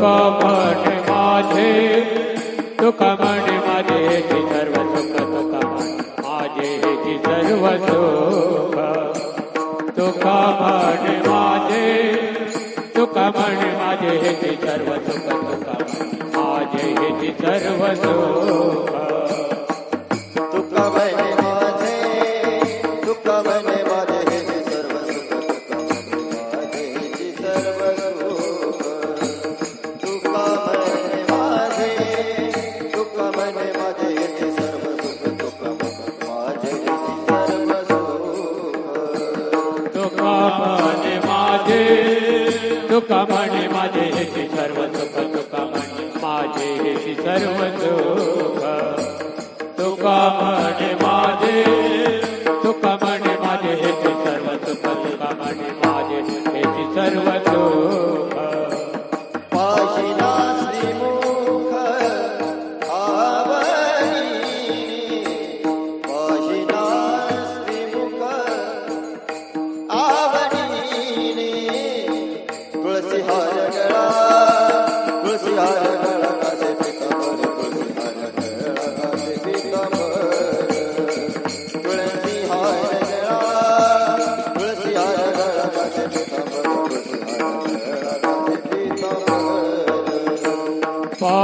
कमण माझे तुकमण माझे सर्व सुख माझे सर्व सुख तुकमण माझे तुकमण माझे सर्व सुख तुकमण माझे हे सर्व सुख तुका म्हणे माझे हे सर्व सुख तुका म्हणे माझे हे सर्व सुख तुका म्हणे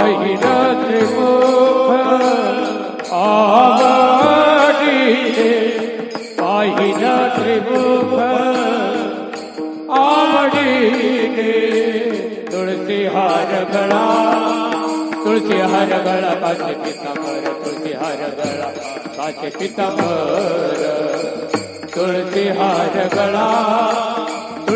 महिरत मुख आवडिले महिरत मुख आवडिले तुलसी हार गळा तुलसी हार गळा काचे पितांबर हार गळा काचे पितांबर तुलसी हार गळा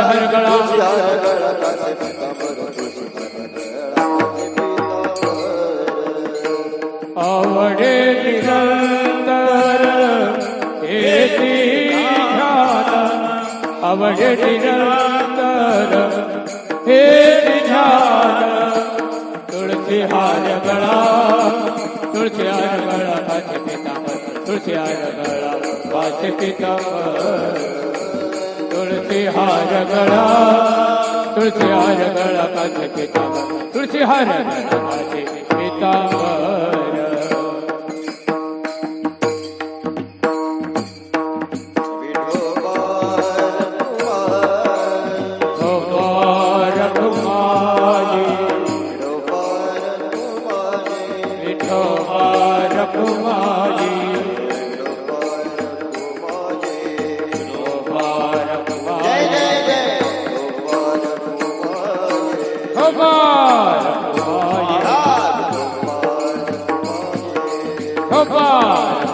से हर गड़ा अवड़े निरंतर हेती तुलसी हार बड़ा तुलसी हार गड़ा पिता तुलसी हार गड़ा पिता तुलसी हार गड़ा तुलसी हार गड़ा कंज पिता तुलसी हार गड़ा पिता Oh, Come on! Come